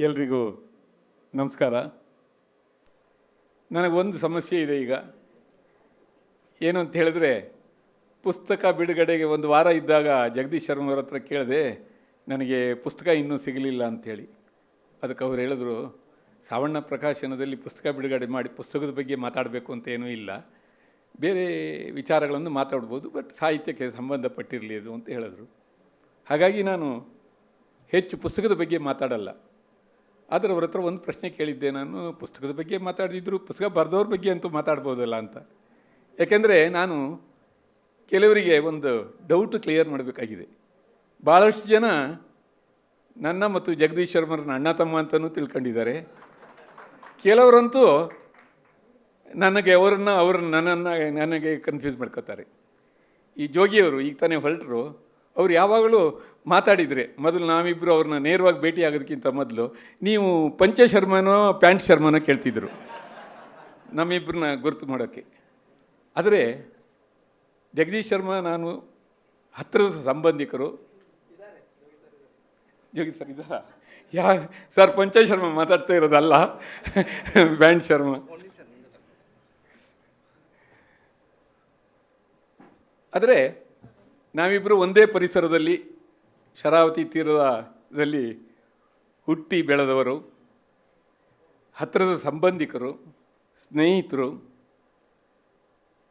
ಎಲ್ರಿಗೂ ನಮಸ್ಕಾರ. ನನಗೊಂದು ಸಮಸ್ಯೆ ಇದೆ ಈಗ. ಏನು ಅಂತ ಹೇಳಿದ್ರೆ, ಪುಸ್ತಕ ಬಿಡುಗಡೆಗೆ ಒಂದು ವಾರ ಇದ್ದಾಗ ಜಗದೀಶ್ ಶರ್ಮವ್ರ ಹತ್ರ ಕೇಳಿದೆ, ನನಗೆ ಪುಸ್ತಕ ಇನ್ನೂ ಸಿಗಲಿಲ್ಲ ಅಂಥೇಳಿ ಅದಕ್ಕೆ ಅವ್ರು ಹೇಳಿದ್ರು, ಸಾವಣ್ಣ ಪ್ರಕಾಶನದಲ್ಲಿ ಪುಸ್ತಕ ಬಿಡುಗಡೆ ಮಾಡಿ ಪುಸ್ತಕದ ಬಗ್ಗೆ ಮಾತಾಡಬೇಕು ಅಂತ ಏನೂ ಇಲ್ಲ. ಬೇರೆ ವಿಚಾರಗಳನ್ನು ಮಾತಾಡ್ಬೋದು, ಬಟ್ ಸಾಹಿತ್ಯಕ್ಕೆ ಸಂಬಂಧಪಟ್ಟಿರಲಿ ಅದು ಅಂತ ಹೇಳಿದ್ರು. ಹಾಗಾಗಿ ನಾನು ಹೆಚ್ಚು ಪುಸ್ತಕದ ಬಗ್ಗೆ ಮಾತಾಡಲ್ಲ. ಆದರೆ ಅವ್ರ ಹತ್ರ ಒಂದು ಪ್ರಶ್ನೆ ಕೇಳಿದ್ದೆ. ನಾನು ಪುಸ್ತಕದ ಬಗ್ಗೆ ಮಾತಾಡಿದ್ರು ಪುಸ್ತಕ ಬರೆದವ್ರ ಬಗ್ಗೆ ಅಂತೂ ಮಾತಾಡ್ಬೋದಲ್ಲ ಅಂತ. ಯಾಕೆಂದರೆ ನಾನು ಕೆಲವರಿಗೆ ಒಂದು ಡೌಟ್ ಕ್ಲಿಯರ್ ಮಾಡಬೇಕಾಗಿದೆ. ಭಾಳಷ್ಟು ಜನ ನನ್ನ ಮತ್ತು ಜಗದೀಶ್ ಶರ್ಮರನ್ನ ಅಣ್ಣ, ತಮ್ಮ ಅಂತಲೂ ತಿಳ್ಕೊಂಡಿದ್ದಾರೆ. ಕೆಲವರಂತೂ ನನಗೆ ಅವರನ್ನು, ಅವ್ರನ್ನ ನನ್ನನ್ನು, ನನಗೆ ಕನ್ಫ್ಯೂಸ್ ಮಾಡ್ಕೋತಾರೆ. ಈ ಜೋಗಿಯವರು, ಈಗ ತಾನೇ ಹೊರಟರು ಅವ್ರು ಯಾವಾಗಲೂ ಮಾತಾಡಿದರೆ, ಮೊದಲು ನಾವಿಬ್ಬರು ಅವ್ರನ್ನ ನೇರವಾಗಿ ಭೇಟಿ ಆಗೋದಕ್ಕಿಂತ ಮೊದಲು ನೀವು ಪಂಚ ಶರ್ಮನೋ, ಪ್ಯಾಂಟ್ ಶರ್ಮನೋ ಕೇಳ್ತಿದ್ರು ನಮ್ಮಿಬ್ಬರನ್ನ ಗುರುತು ಮಾಡೋಕ್ಕೆ. ಆದರೆ, ಜಗದೀಶ್ ಶರ್ಮಾ ನಾನು ಹತ್ತಿರದ ಸಂಬಂಧಿಕರು. ಜೋಗಿ ಸರ್ ಇದ್ದಾರ? ಯಾ, ಸರ್, ಪಂಚ ಶರ್ಮಾ ಮಾತಾಡ್ತಾ ಇರೋದಲ್ಲ ಬ್ಯಾಂಡ್ ಶರ್ಮಾ. ಆದರೆ ನಾವಿಬ್ಬರು ಒಂದೇ ಪರಿಸರದಲ್ಲಿ ಶರಾವತಿ ತೀರದಲ್ಲಿ ಹುಟ್ಟಿ ಬೆಳೆದವರು ಹತ್ತಿರದ ಸಂಬಂಧಿಕರು, ಸ್ನೇಹಿತರು.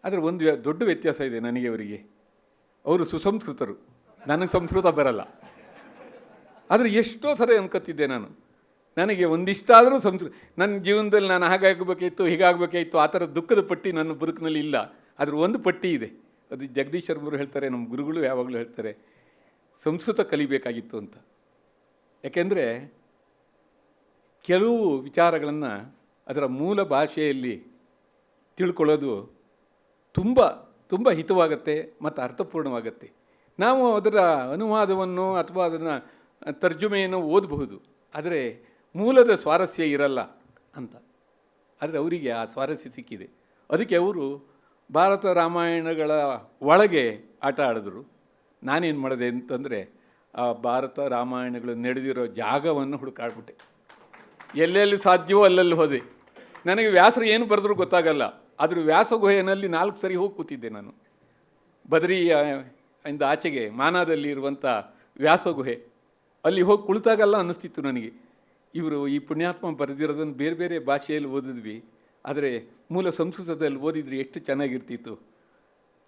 ಆದರೆ ಒಂದು ದೊಡ್ಡ ವ್ಯತ್ಯಾಸ ಇದೆ ನನಗೆ ಅವರಿಗೆ. ಅವರು ಸುಸಂಸ್ಕೃತರು. ನನಗೆ ಸಂಸ್ಕೃತ ಬರಲ್ಲ. ಆದರೆ ಎಷ್ಟೋ ಸರಿ ಅನ್ಕೋತಿದ್ದೆ ನಾನು. ನನಗೆ ಒಂದಿಷ್ಟಾದರೂ ಸಂಸ್ಕೃತ ನನ್ನ ಜೀವನದಲ್ಲಿ ನಾನು ಹಾಗಾಗಬೇಕಿತ್ತು ಹೀಗಾಗಬೇಕಾಯಿತು, ಆ ಥರ ದುಃಖದ ಪಟ್ಟಿ ನನ್ನ ಬದುಕಿನಲ್ಲಿ ಇಲ್ಲ. ಆದರೆ ಒಂದು ಪಟ್ಟಿ ಇದೆ. ಅದು ಜಗದೀಶ್ ಶರ್ಮರು ಹೇಳ್ತಾರೆ, ನಮ್ಮ ಗುರುಗಳು ಯಾವಾಗಲೂ ಹೇಳ್ತಾರೆ, ಸಂಸ್ಕೃತ ಕಲಿಬೇಕಾಗಿತ್ತು ಅಂತ. ಯಾಕೆಂದರೆ ಕೆಲವು ವಿಚಾರಗಳನ್ನು ಅದರ ಮೂಲ ಭಾಷೆಯಲ್ಲಿ ತಿಳ್ಕೊಳ್ಳೋದು ತುಂಬ ತುಂಬ ಹಿತವಾಗತ್ತೆ ಮತ್ತು ಅರ್ಥಪೂರ್ಣವಾಗತ್ತೆ. ನಾವು ಅದರ ಅನುವಾದವನ್ನು ಅಥವಾ ಅದನ್ನು ತರ್ಜುಮೆಯನ್ನು ಓದಬಹುದು, ಆದರೆ ಮೂಲದ ಸ್ವಾರಸ್ಯ ಇರಲ್ಲ ಅಂತ. ಆದರೆ ಅವರಿಗೆ ಆ ಸ್ವಾರಸ್ಯ ಸಿಕ್ಕಿದೆ. ಅದಕ್ಕೆ ಅವರು ಭಾರತ ರಾಮಾಯಣಗಳ ಒಳಗೆ ಆಟ ಆಡಿದ್ರು. ನಾನೇನು ಮಾಡಿದೆ ಅಂತಂದರೆ, ಆ ಭಾರತ ರಾಮಾಯಣಗಳು ನಡೆದಿರೋ ಜಾಗವನ್ನು ಹುಡುಕಾಡ್ಬಿಟ್ಟೆ. ಎಲ್ಲೆಲ್ಲಿ ಸಾಧ್ಯವೋ ಅಲ್ಲಲ್ಲಿ ಹೋದೆ. ನನಗೆ ವ್ಯಾಸರು ಏನು ಬರೆದ್ರು ಗೊತ್ತಾಗಲ್ಲ. ಆದರೂ ವ್ಯಾಸ ಗುಹೆಯಲ್ಲಿ ನಾಲ್ಕು ಸರಿ ಹೋಗಿ ಕೂತಿದ್ದೆ ನಾನು. ಬದರಿಯ ಇಂದ ಆಚೆಗೆ ಮಾನಾದಲ್ಲಿ ಇರುವಂಥ ವ್ಯಾಸ ಗುಹೆ. ಅಲ್ಲಿ ಹೋಗಿ ಕುಳಿತಾಗಲ್ಲ ಅನ್ನಿಸ್ತಿತ್ತು ನನಗೆ. ಇವರು ಈ ಪುಣ್ಯಾತ್ಮ ಬರೆದಿರೋದನ್ನು ಬೇರೆ ಬೇರೆ ಭಾಷೆಯಲ್ಲಿ ಓದಿದ್ವಿ. ಆದರೆ ಮೂಲ ಸಂಸ್ಕೃತದಲ್ಲಿ ಓದಿದ್ರೆ ಎಷ್ಟು ಚೆನ್ನಾಗಿರ್ತಿತ್ತು.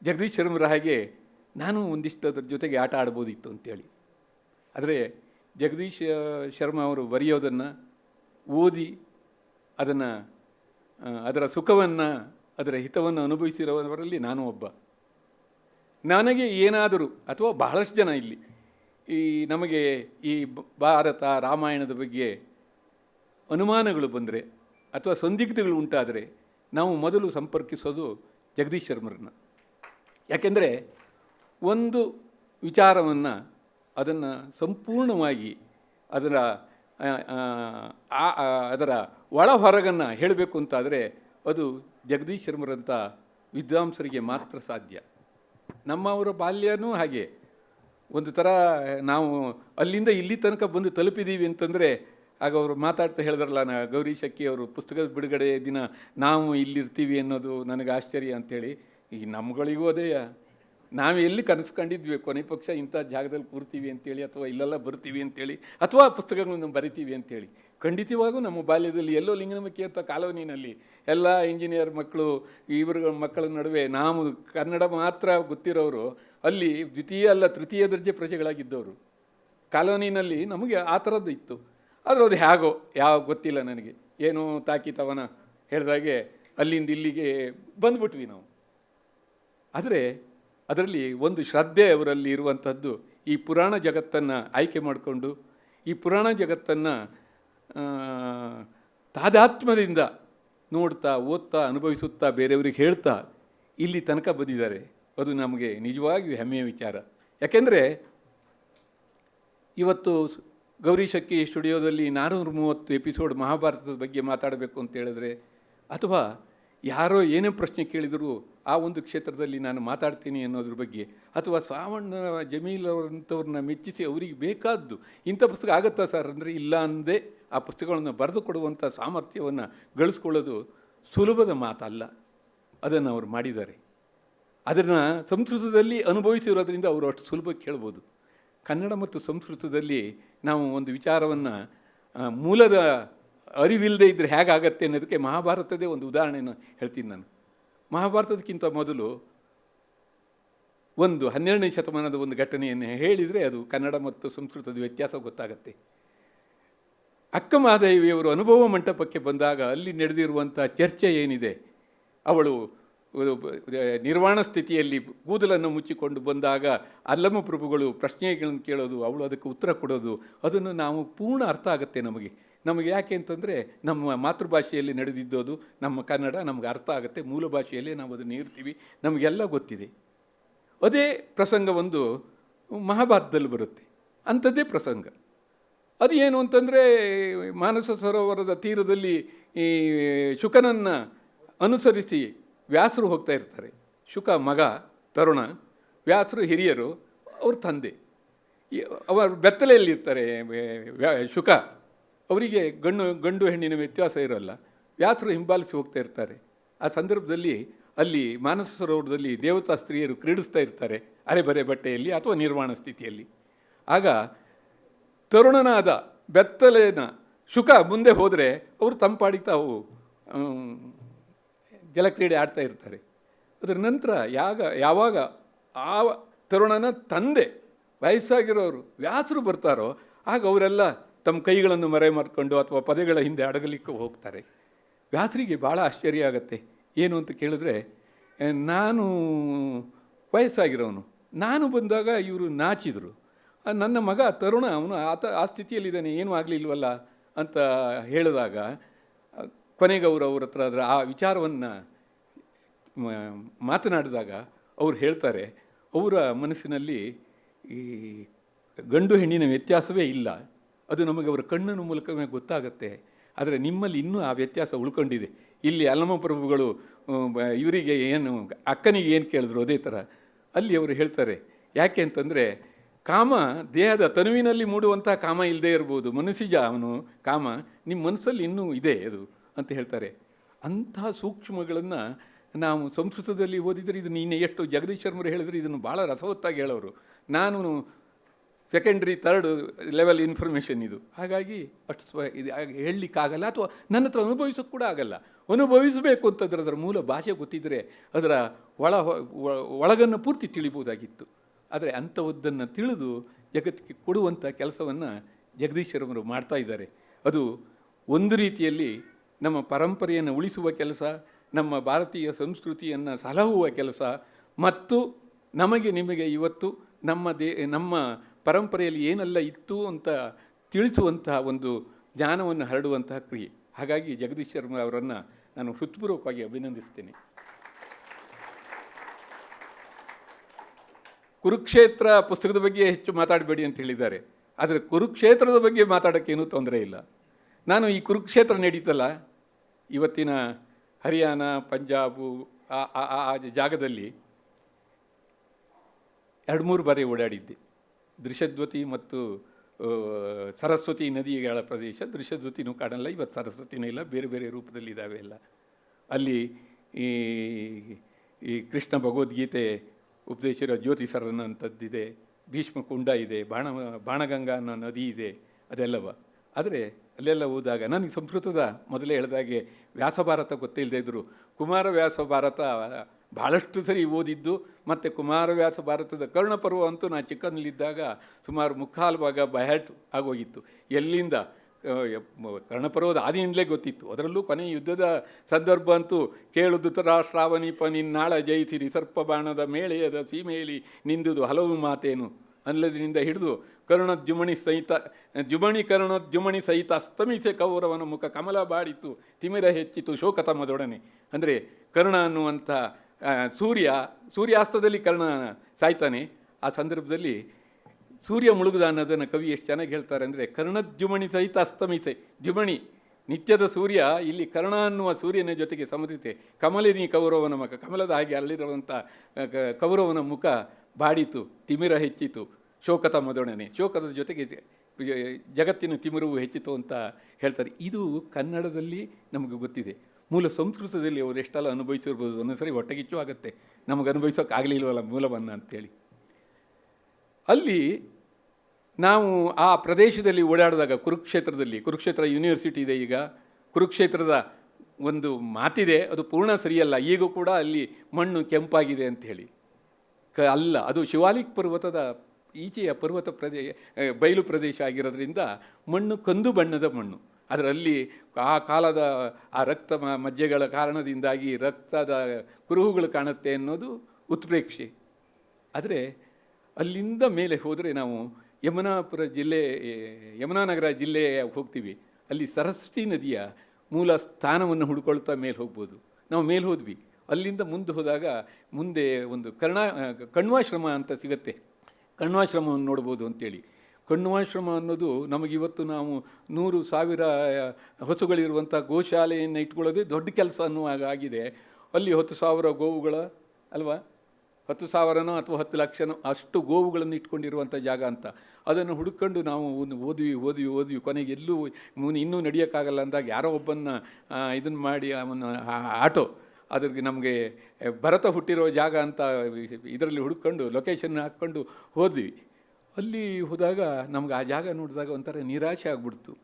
ಜಗದೀಶ್ ಶರ್ಮರ ಹಾಗೆ ನಾನು ಒಂದಿಷ್ಟು ಅದ್ರ ಜೊತೆಗೆ ಆಟ ಆಡ್ಬೋದಿತ್ತು ಅಂತೇಳಿ. ಆದರೆ ಜಗದೀಶ್ ಶರ್ಮ ಅವರು ಬರೆಯೋದನ್ನು ಓದಿ ಅದನ್ನು ಅದರ ಸುಖವನ್ನು, ಅದರ ಹಿತವನ್ನು ಅನುಭವಿಸಿರೋವರಲ್ಲಿ ನಾನು ಒಬ್ಬ. ನನಗೆ ಏನಾದರೂ, ಅಥವಾ ಬಹಳಷ್ಟು ಜನ ಇಲ್ಲಿ, ಈ ನಮಗೆ ಈ ಭಾರತ ರಾಮಾಯಣದ ಬಗ್ಗೆ ಅನುಮಾನಗಳು ಬಂದರೆ ಅಥವಾ ಸಂದಿಗ್ಧಗಳು ಉಂಟಾದರೆ ನಾವು ಮೊದಲು ಸಂಪರ್ಕಿಸೋದು ಜಗದೀಶ್ ಶರ್ಮರನ್ನ. ಯಾಕೆಂದರೆ ಒಂದು ವಿಚಾರವನ್ನು ಅದನ್ನು ಸಂಪೂರ್ಣವಾಗಿ ಅದರ ಅದರ ಒಳ ಹೊರಗನ್ನು ಹೇಳಬೇಕು ಅಂತಾದರೆ ಅದು ಜಗದೀಶ್ ಶರ್ಮರಂಥ ವಿದ್ವಾಂಸರಿಗೆ ಮಾತ್ರ ಸಾಧ್ಯ. ನಮ್ಮವರ ಬಾಲ್ಯನೂ ಹಾಗೆ. ಒಂದು ಥರ ನಾವು ಅಲ್ಲಿಂದ ಇಲ್ಲಿ ತನಕ ಬಂದು ತಲುಪಿದ್ದೀವಿ ಅಂತಂದರೆ ಆಗ ಅವರು ಮಾತಾಡ್ತಾ ಹೇಳಿದ್ರಲ್ಲ, ನಾ ಗೌರಿ ಶಕ್ಕಿ ಅವರು, ಪುಸ್ತಕದ ಬಿಡುಗಡೆ ದಿನ ನಾವು ಇಲ್ಲಿರ್ತೀವಿ ಅನ್ನೋದು ನನಗೆ ಆಶ್ಚರ್ಯ ಅಂಥೇಳಿ ಈ ನಮ್ಗಳಿಗೂ ಅದೇ ನಾವು ಎಲ್ಲಿ ಕನಸು ಕಂಡಿದ್ವಿ? ಕೊನೆ ಪಕ್ಷ ಇಂಥ ಜಾಗದಲ್ಲಿ ಕೂರ್ತೀವಿ ಅಂತೇಳಿ ಅಥವಾ ಇಲ್ಲೆಲ್ಲ ಬರ್ತೀವಿ ಅಂತೇಳಿ, ಅಥವಾ ಪುಸ್ತಕಗಳನ್ನು ಬರಿತೀವಿ ಅಂತೇಳಿ. ಖಂಡಿತವಾಗೂ ನಮ್ಮ ಬಾಲ್ಯದಲ್ಲಿ ಎಲ್ಲೋ ಲಿಂಗನಮಕ್ಕಿ ಅಂತ ಕಾಲೋನಿನಲ್ಲಿ ಎಲ್ಲ ಇಂಜಿನಿಯರ್ ಮಕ್ಕಳು, ಇವ್ರ ಮಕ್ಕಳ ನಡುವೆ ನಾವು ಕನ್ನಡ ಮಾತ್ರ ಗೊತ್ತಿರೋರು, ಅಲ್ಲಿ ದ್ವಿತೀಯ ಅಲ್ಲ ತೃತೀಯ ದರ್ಜೆ ಪ್ರಜೆಗಳಾಗಿದ್ದವರು. ಕಾಲೋನಿನಲ್ಲಿ ನಮಗೆ ಆ ಥರದ್ದು ಇತ್ತು. ಆದರೆ ಅದು ಹೇಗೋ, ಯಾವ ಗೊತ್ತಿಲ್ಲ ನನಗೆ. ಏನೋ ತಾಕಿತವನ ಹೇಳಿದಾಗೆ ಅಲ್ಲಿಂದ ಇಲ್ಲಿಗೆ ಬಂದ್ಬಿಟ್ವಿ ನಾವು. ಆದರೆ ಅದರಲ್ಲಿ ಒಂದು ಶ್ರದ್ಧೆ ಅವರಲ್ಲಿ ಇರುವಂಥದ್ದು ಈ ಪುರಾಣ ಜಗತ್ತನ್ನು ಆಯ್ಕೆ ಮಾಡಿಕೊಂಡು, ಈ ಪುರಾಣ ಜಗತ್ತನ್ನು ತಾದಾತ್ಮ್ಯದಿಂದ ನೋಡ್ತಾ, ಓದ್ತಾ, ಅನುಭವಿಸುತ್ತಾ, ಬೇರೆಯವ್ರಿಗೆ ಹೇಳ್ತಾ ಇಲ್ಲಿ ತನಕ ಬಂದಿದ್ದಾರೆ. ಅದು ನಮಗೆ ನಿಜವಾಗಿಯೂ ಹೆಮ್ಮೆಯ ವಿಚಾರ. ಯಾಕೆಂದರೆ ಇವತ್ತು ಗೌರಿ ಶಕ್ಕಿ ಸ್ಟುಡಿಯೋದಲ್ಲಿ ನಾನೂರ ಮೂವತ್ತು ಎಪಿಸೋಡ್ ಮಹಾಭಾರತದ ಬಗ್ಗೆ ಮಾತಾಡಬೇಕು ಅಂತ ಹೇಳಿದ್ರೆ, ಅಥವಾ ಯಾರೋ ಏನೇ ಪ್ರಶ್ನೆ ಕೇಳಿದರೂ ಆ ಒಂದು ಕ್ಷೇತ್ರದಲ್ಲಿ ನಾನು ಮಾತಾಡ್ತೀನಿ ಅನ್ನೋದ್ರ ಬಗ್ಗೆ, ಅಥವಾ ಸಾವಣ್ಣ ಜಮೀಲ್ ಅವರಂಥವ್ರನ್ನ ಮೆಚ್ಚಿಸಿ ಅವರಿಗೆ ಬೇಕಾದ್ದು ಇಂಥ ಪುಸ್ತಕ ಆಗುತ್ತಾ ಸರ್? ಅಂದರೆ ಇಲ್ಲ ಅಂದೇ ಆ ಪುಸ್ತಕಗಳನ್ನು ಬರೆದು ಕೊಡುವಂಥ ಸಾಮರ್ಥ್ಯವನ್ನು ಗಳಿಸ್ಕೊಳ್ಳೋದು ಸುಲಭದ ಮಾತಲ್ಲ, ಅದನ್ನು ಅವರು ಮಾಡಿದ್ದಾರೆ. ಅದನ್ನು ಸಂಸ್ಕೃತದಲ್ಲಿ ಅನುಭವಿಸಿರೋದ್ರಿಂದ ಅವರು ಅಷ್ಟು ಸುಲಭಕ್ಕೆ ಹೇಳ್ಬೋದು ಕನ್ನಡ ಮತ್ತು ಸಂಸ್ಕೃತದಲ್ಲಿ ನಾವು ಒಂದು ವಿಚಾರವನ್ನು ಮೂಲದ ಅರಿವಿಲ್ಲದೆ ಇದ್ದರೆ ಹೇಗಾಗತ್ತೆ ಅನ್ನೋದಕ್ಕೆ ಮಹಾಭಾರತದೇ ಒಂದು ಉದಾಹರಣೆಯನ್ನು ಹೇಳ್ತೀನಿ ನಾನು. ಮಹಾಭಾರತದಕ್ಕಿಂತ ಮೊದಲು ಒಂದು ಹನ್ನೆರಡನೇ ಶತಮಾನದ ಒಂದು ಘಟನೆಯನ್ನು ಹೇಳಿದರೆ ಅದು ಕನ್ನಡ ಮತ್ತು ಸಂಸ್ಕೃತದ ವ್ಯತ್ಯಾಸ ಗೊತ್ತಾಗತ್ತೆ. ಅಕ್ಕ ಮಹಾದೇವಿಯವರು ಅನುಭವ ಮಂಟಪಕ್ಕೆ ಬಂದಾಗ ಅಲ್ಲಿ ನಡೆದಿರುವಂಥ ಚರ್ಚೆ ಏನಿದೆ, ಅವಳು ನಿರ್ವಾಣ ಸ್ಥಿತಿಯಲ್ಲಿ ಕೂದಲನ್ನು ಮುಚ್ಚಿಕೊಂಡು ಬಂದಾಗ ಅಲ್ಲಮ್ಮ ಪ್ರಭುಗಳು ಪ್ರಶ್ನೆಗಳನ್ನು ಕೇಳೋದು, ಅವಳು ಅದಕ್ಕೆ ಉತ್ತರ ಕೊಡೋದು, ಅದನ್ನು ನಾವು ಪೂರ್ಣ ಅರ್ಥ ಆಗುತ್ತೆ ನಮಗೆ. ನಮಗೆ ಯಾಕೆ ಅಂತಂದರೆ ನಮ್ಮ ಮಾತೃಭಾಷೆಯಲ್ಲಿ ನಡೆದಿದ್ದೋದು, ನಮ್ಮ ಕನ್ನಡ ನಮಗೆ ಅರ್ಥ ಆಗುತ್ತೆ, ಮೂಲ ಭಾಷೆಯಲ್ಲೇ ನಾವು ಅದನ್ನು ಇರ್ತೀವಿ ನಮಗೆಲ್ಲ ಗೊತ್ತಿದೆ. ಅದೇ ಪ್ರಸಂಗ ಒಂದು ಮಹಾಭಾರತದಲ್ಲಿ ಬರುತ್ತೆ. ಅಂಥದ್ದೇ ಪ್ರಸಂಗ. ಅದು ಏನು ಅಂತಂದರೆ ಮಾನಸ ಸರೋವರದ ತೀರದಲ್ಲಿ ಈ ಶುಕನನ್ನು ಅನುಸರಿಸಿ ವ್ಯಾಸರು ಹೋಗ್ತಾ ಇರ್ತಾರೆ. ಶುಕ, ಮಗ, ತರುಣ, ವ್ಯಾಸರು, ಹಿರಿಯರು, ಅವ್ರ ತಂದೆ. ಅವರು ಬೆತ್ತಲೆಯಲ್ಲಿರ್ತಾರೆ ಶುಕ. ಅವರಿಗೆ ಗಂಡು ಗಂಡು ಹೆಣ್ಣಿನ ವ್ಯತ್ಯಾಸ ಇರೋಲ್ಲ. ವ್ಯಾಸರು ಹಿಂಬಾಲಿಸಿ ಹೋಗ್ತಾ ಇರ್ತಾರೆ. ಆ ಸಂದರ್ಭದಲ್ಲಿ ಅಲ್ಲಿ ಮಾನಸ ಸರೋವರದಲ್ಲಿ ದೇವತಾ ಸ್ತ್ರೀಯರು ಕ್ರೀಡಿಸ್ತಾ ಇರ್ತಾರೆ, ಅರೆಬರೆ ಬಟ್ಟೆಯಲ್ಲಿ ಅಥವಾ ನಿರ್ವಾಣ ಸ್ಥಿತಿಯಲ್ಲಿ. ಆಗ ತರುಣನಾದ ಬೆತ್ತಲೆನ ಶುಕ ಮುಂದೆ ಹೋದರೆ ಅವರು ತಂಪಾಡಿ ತಾವು ಜಲಕ್ರೀಡೆ ಆಡ್ತಾ ಇರ್ತಾರೆ. ಅದರ ನಂತರ ಯಾಗ, ಯಾವಾಗ ಆ ತರುಣನ ತಂದೆ ವಯಸ್ಸಾಗಿರೋರು, ವ್ಯಾಸರು ಬರ್ತಾರೋ, ಆಗ ಅವರೆಲ್ಲ ತಮ್ಮ ಕೈಗಳನ್ನು ಮರೆ ಮಾಡಿಕೊಂಡು ಅಥವಾ ಪದಗಳ ಹಿಂದೆ ಅಡಗಲಿಕ್ಕೆ ಹೋಗ್ತಾರೆ. ವ್ಯಾಸರಿಗೆ ಭಾಳ ಆಶ್ಚರ್ಯ ಆಗುತ್ತೆ. ಏನು ಅಂತ ಕೇಳಿದ್ರೆ ನಾನು ವಯಸ್ಸಾಗಿರೋನು. ನಾನು ಬಂದಾಗ ಇವರು ನಾಚಿದರು. ನನ್ನ ಮಗ ತರುಣ, ಅವನು ಆತ, ಆ ಸ್ಥಿತಿಯಲ್ಲಿದ್ದಾನೆ, ಏನೂ ಆಗಲಿಲ್ವಲ್ಲ? ಅಂತ ಹೇಳಿದಾಗ ಕೊನೆಗೆ ಅವರು ಹತ್ರ ಅದರ ಆ ವಿಚಾರವನ್ನು ಮಾತನಾಡಿದಾಗ ಅವ್ರು ಹೇಳ್ತಾರೆ, ಅವರ ಮನಸ್ಸಿನಲ್ಲಿ ಈ ಗಂಡು ಹೆಣ್ಣಿನ ವ್ಯತ್ಯಾಸವೇ ಇಲ್ಲ. ಅದು ನಮಗೆ ಅವರ ಕಣ್ಣಿನ ಮೂಲಕವೇ ಗೊತ್ತಾಗುತ್ತೆ. ಆದರೆ ನಿಮ್ಮಲ್ಲಿ ಇನ್ನೂ ಆ ವ್ಯತ್ಯಾಸ ಉಳ್ಕೊಂಡಿದೆ. ಇಲ್ಲಿ ಅಲ್ಲಮ ಪ್ರಭುಗಳು ಇವರಿಗೆ ಏನು, ಅಕ್ಕನಿಗೆ ಏನು ಕೇಳಿದ್ರು ಅದೇ ಥರ ಅಲ್ಲಿ ಅವರು ಹೇಳ್ತಾರೆ, ಯಾಕೆ ಅಂತಂದರೆ ಕಾಮ ದೇಹದ ತನುವಿನಲ್ಲಿ ಮೂಡುವಂಥ ಕಾಮ ಇಲ್ಲದೇ ಇರ್ಬೋದು. ಮನಸ್ಸಿಜ ಅವನು, ಕಾಮ ನಿಮ್ಮ ಮನಸ್ಸಲ್ಲಿ ಇನ್ನೂ ಇದೆ ಅದು. ಅಂತ ಹೇಳ್ತಾರೆ. ಅಂತಹ ಸೂಕ್ಷ್ಮಗಳನ್ನು ನಾವು ಸಂಸ್ಕೃತದಲ್ಲಿ ಓದಿದರೆ ಇದು ನೀನು. ಎಷ್ಟು ಜಗದೀಶ್ ಶರ್ಮರು ಹೇಳಿದರೆ ಇದನ್ನು ಭಾಳ ರಸವತ್ತಾಗಿ ಹೇಳೋರು. ನಾನು ಸೆಕೆಂಡ್ರಿ ತರ್ಡ್ ಲೆವೆಲ್ ಇನ್ಫಾರ್ಮೇಷನ್ ಇದು. ಹಾಗಾಗಿ ಅಷ್ಟು ಸ್ವ ಇದು ಹೇಳಲಿಕ್ಕಾಗಲ್ಲ ಅಥವಾ ನನ್ನ ಹತ್ರ ಅನುಭವಿಸೋಕ್ಕೆ ಕೂಡ ಆಗಲ್ಲ. ಅನುಭವಿಸಬೇಕು ಅಂತಂದ್ರೆ ಅದರ ಮೂಲ ಭಾಷೆ ಗೊತ್ತಿದ್ದರೆ ಅದರ ಒಳ ಒಳಗನ್ನು ಪೂರ್ತಿ ತಿಳಿಬೋದಾಗಿತ್ತು. ಆದರೆ ಅಂಥವದ್ದನ್ನು ತಿಳಿದು ಜಗತ್ತಿಗೆ ಕೊಡುವಂಥ ಕೆಲಸವನ್ನು ಜಗದೀಶ್ವರವರು ಮಾಡ್ತಾ ಇದ್ದಾರೆ. ಅದು ಒಂದು ರೀತಿಯಲ್ಲಿ ನಮ್ಮ ಪರಂಪರೆಯನ್ನು ಉಳಿಸುವ ಕೆಲಸ, ನಮ್ಮ ಭಾರತೀಯ ಸಂಸ್ಕೃತಿಯನ್ನು ಸಲಹುವ ಕೆಲಸ, ಮತ್ತು ನಮಗೆ ನಿಮಗೆ ಇವತ್ತು ನಮ್ಮ ದೇ, ನಮ್ಮ ಪರಂಪರೆಯಲ್ಲಿ ಏನೆಲ್ಲ ಇತ್ತು ಅಂತ ತಿಳಿಸುವಂತಹ ಒಂದು ಜ್ಞಾನವನ್ನು ಹರಡುವಂತಹ ಕ್ರಿಯೆ. ಹಾಗಾಗಿ ಜಗದೀಶ್ ಶರ್ಮಾ ಅವರನ್ನು ನಾನು ಹೃತ್ಪೂರ್ವಕವಾಗಿ ಅಭಿನಂದಿಸ್ತೇನೆ. ಕುರುಕ್ಷೇತ್ರ ಪುಸ್ತಕದ ಬಗ್ಗೆ ಹೆಚ್ಚು ಮಾತಾಡಬೇಡಿ ಅಂತ ಹೇಳಿದ್ದಾರೆ. ಆದರೆ ಕುರುಕ್ಷೇತ್ರದ ಬಗ್ಗೆ ಮಾತಾಡೋಕ್ಕೇನೂ ತೊಂದರೆ ಇಲ್ಲ. ನಾನು ಈ ಕುರುಕ್ಷೇತ್ರ ನಡೀತಲ್ಲ ಇವತ್ತಿನ ಹರಿಯಾಣ, ಪಂಜಾಬು, ಆ ಜಾಗದಲ್ಲಿ ಎರಡು ಮೂರು ಬಾರಿ ಓಡಾಡಿದ್ದೆ. ದೃಶ್ಯದ್ವತಿ ಮತ್ತು ಸರಸ್ವತಿ ನದಿಗಳ ಪ್ರದೇಶ ದೃಶ್ಯದ್ವತಿನೂ ಕಾಣಲ್ಲ ಇವತ್ತು ಸರಸ್ವತಿನೂ ಇಲ್ಲ, ಬೇರೆ ಬೇರೆ ರೂಪದಲ್ಲಿ ಇದ್ದಾವೆ ಎಲ್ಲ. ಅಲ್ಲಿ ಈ ಈ ಕೃಷ್ಣ ಭಗವದ್ಗೀತೆ ಉಪದೇಶಿರೋ ಜ್ಯೋತಿ ಸರನ ಭೀಷ್ಮ ಕುಂಡ ಇದೆ, ಬಾಣ, ಬಾಣಗಂಗಾ ಅನ್ನೋ ನದಿ ಇದೆ, ಅದೆಲ್ಲವ. ಆದರೆ ಅಲ್ಲೆಲ್ಲ ಹೋದಾಗ ನನಗೆ ಸಂಸ್ಕೃತದ ಮೊದಲೇ ಹೇಳಿದಾಗೆ ವ್ಯಾಸಭಾರತ ಗೊತ್ತಿಲ್ಲದೆ ಇದ್ದರು ಕುಮಾರವ್ಯಾಸ ಭಾರತ ಭಾಳಷ್ಟು ಸರಿ ಓದಿದ್ದು, ಮತ್ತು ಕುಮಾರವ್ಯಾಸ ಭಾರತದ ಕರ್ಣಪರ್ವ ಅಂತೂ ನಾನು ಚಿಕ್ಕನಲ್ಲಿದ್ದಾಗ ಸುಮಾರು ಮುಕ್ಕಾಲು ಭಾಗ ಬಹ್ಯಾಟ್ ಆಗೋಗಿತ್ತು. ಎಲ್ಲಿಂದ ಕರ್ಣಪರ್ವದ ಆದಿಯಿಂದಲೇ ಗೊತ್ತಿತ್ತು. ಅದರಲ್ಲೂ ಕೊನೆ ಯುದ್ಧದ ಸಂದರ್ಭ ಅಂತೂ ಕೇಳುದು ಶ್ರಾವಣಿಪ ನಿನ್ನಾಳ ಜಯಿಸಿರಿ ಸರ್ಪ ಬಾಣದ ಮೇಳೆಯದ ಸೀಮೆಯಲ್ಲಿ ನಿಂದುದು ಹಲವು ಮಾತೇನು ಅಲ್ಲದಿನಿಂದ ಹಿಡಿದು ಕರುಣ ಜುಮಣಿ ಸಹಿತ ಜುಮಣಿ ಸಹಿತ ಅಸ್ತಮಿಸೆ ಕೌರವನ ಮುಖ ಕಮಲ ಬಾಡಿತು, ತಿಮಿರ ಹೆಚ್ಚಿತು, ಶೋಕತಮದೊಡನೆ. ಅಂದರೆ ಕರ್ಣ ಅನ್ನುವಂಥ ಸೂರ್ಯ, ಸೂರ್ಯಾಸ್ತದಲ್ಲಿ ಕರ್ಣ ಸಾಯ್ತಾನೆ. ಆ ಸಂದರ್ಭದಲ್ಲಿ ಸೂರ್ಯ ಮುಳುಗುದ ಅನ್ನೋದನ್ನು ಕವಿ ಎಷ್ಟು ಚೆನ್ನಾಗಿ ಹೇಳ್ತಾರೆ ಅಂದರೆ ಕರ್ಣದ್ಯುಮಣಿ ಸಹಿತ ಅಸ್ತಮಿಸೆ, ದ್ಯುಮಣಿ. ನಿತ್ಯದ ಸೂರ್ಯ ಇಲ್ಲಿ ಕರ್ಣ ಅನ್ನುವ ಸೂರ್ಯನ ಜೊತೆಗೆ ಸಮರಿತೆ ಕಮಲಿನಿ ಕೌರವನ ಮುಖ, ಕಮಲದ ಹಾಗೆ ಅಲ್ಲಿರುವಂಥ ಕೌರವನ ಮುಖ ಬಾಡಿತು, ತಿಮಿರ ಹೆಚ್ಚಿತು. ಶೋಕತ ಮದೋಣನೆ ಶೋಕದ ಜೊತೆಗೆ ಜಗತ್ತಿನ ತಿಮಿರವು ಹೆಚ್ಚಿತು ಅಂತ ಹೇಳ್ತಾರೆ. ಇದು ಕನ್ನಡದಲ್ಲಿ ನಮಗೆ ಗೊತ್ತಿದೆ. ಮೂಲ ಸಂಸ್ಕೃತದಲ್ಲಿ ಅವರು ಎಷ್ಟೆಲ್ಲ ಅನುಭವಿಸಿರ್ಬೋದು ಒಂದೊಂದ್ಸರಿ ಹೊಟ್ಟೆಗಿಚ್ಚು ಆಗುತ್ತೆ. ನಮಗೆ ಅನುಭವಿಸೋಕ್ಕಾಗಲಿಲ್ವಲ್ಲ ಮೂಲವನ್ನು ಅಂತೇಳಿ. ಅಲ್ಲಿ ನಾವು ಆ ಪ್ರದೇಶದಲ್ಲಿ ಓಡಾಡಿದಾಗ, ಕುರುಕ್ಷೇತ್ರದಲ್ಲಿ, ಕುರುಕ್ಷೇತ್ರ ಯೂನಿವರ್ಸಿಟಿ ಇದೆ ಈಗ. ಕುರುಕ್ಷೇತ್ರದ ಒಂದು ಮಾತಿದೆ, ಅದು ಪೂರ್ಣ ಸರಿಯಲ್ಲ. ಈಗ ಕೂಡ ಅಲ್ಲಿ ಮಣ್ಣು ಕೆಂಪಾಗಿದೆ ಅಂತ ಹೇಳಿ. ಕ, ಅಲ್ಲ, ಅದು ಶಿವಾಲಿಕ್ ಪರ್ವತದ ಈಚೆಯ ಪರ್ವತ ಪ್ರದೇಶ ಬಯಲು ಪ್ರದೇಶ ಆಗಿರೋದ್ರಿಂದ ಮಣ್ಣು ಕಂದು ಬಣ್ಣದ ಮಣ್ಣು. ಅದರಲ್ಲಿ ಆ ಕಾಲದ, ಆ ರಕ್ತ ಮಜ್ಜೆಗಳ ಕಾರಣದಿಂದಾಗಿ ರಕ್ತದ ಕುರುಹುಗಳು ಕಾಣುತ್ತೆ ಅನ್ನೋದು ಉತ್ಪ್ರೇಕ್ಷೆ. ಆದರೆ ಅಲ್ಲಿಂದ ಮೇಲೆ ಹೋದರೆ ನಾವು ಯಮುನಾಪುರ ಜಿಲ್ಲೆ ಯಮುನಾನಗರ ಜಿಲ್ಲೆ ಹೋಗ್ತೀವಿ. ಅಲ್ಲಿ ಸರಸ್ವತಿ ನದಿಯ ಮೂಲ ಸ್ಥಾನವನ್ನು ಹುಡ್ಕೊಳ್ತಾ ಮೇಲೆ ಹೋಗ್ಬೋದು. ನಾವು ಮೇಲೆ ಹೋದ್ವಿ. ಅಲ್ಲಿಂದ ಮುಂದೆ ಹೋದಾಗ ಮುಂದೆ ಒಂದು ಕರ್ಣ, ಕಣ್ವಾಶ್ರಮ ಅಂತ ಸಿಗತ್ತೆ. ಕಣ್ವಾಶ್ರಮವನ್ನು ನೋಡ್ಬೋದು ಅಂತೇಳಿ. ಕಣ್ವಾಶ್ರಮ ಅನ್ನೋದು ನಮಗಿವತ್ತು ನಾವು ನೂರು ಸಾವಿರ ಹಸುಗಳಿರುವಂಥ ಗೋಶಾಲೆಯನ್ನು ಇಟ್ಕೊಳ್ಳೋದೇ ದೊಡ್ಡ ಕೆಲಸ ಅನ್ನುವಾಗ ಆಗಿದೆ. ಅಲ್ಲಿ ಹತ್ತು ಸಾವಿರ ಗೋವುಗಳ, ಅಲ್ವಾ? ಹತ್ತು ಸಾವಿರನೋ ಅಥವಾ ಹತ್ತು ಲಕ್ಷನೋ ಅಷ್ಟು ಗೋವುಗಳನ್ನು ಇಟ್ಕೊಂಡಿರುವಂಥ ಜಾಗ ಅಂತ. ಅದನ್ನು ಹುಡುಕೊಂಡು ನಾವು ಒಂದು ಓದ್ವಿ ಓದ್ವಿ ಓದ್ವಿ. ಕೊನೆಗೆ ಎಲ್ಲೂ ಇನ್ನೂ ನಡೆಯೋಕ್ಕಾಗಲ್ಲ ಅಂದಾಗ ಯಾರೋ ಒಬ್ಬನ್ನ ಇದನ್ನು ಮಾಡಿ ಅವನ ಆಟೋ ಅದ್ರಿಗೆ ನಮಗೆ ಭರತ ಹುಟ್ಟಿರೋ ಜಾಗ ಅಂತ ಇದರಲ್ಲಿ ಹುಡ್ಕೊಂಡು ಲೊಕೇಶನ್ ಹಾಕ್ಕೊಂಡು ಹೋದ್ವಿ. ಅಲ್ಲಿ ಹೋದಾಗ ನಮ್ಗೆ ಆ ಜಾಗ ನೋಡಿದಾಗ ಒಂಥರ ನಿರಾಶೆ ಆಗ್ಬಿಡ್ತು.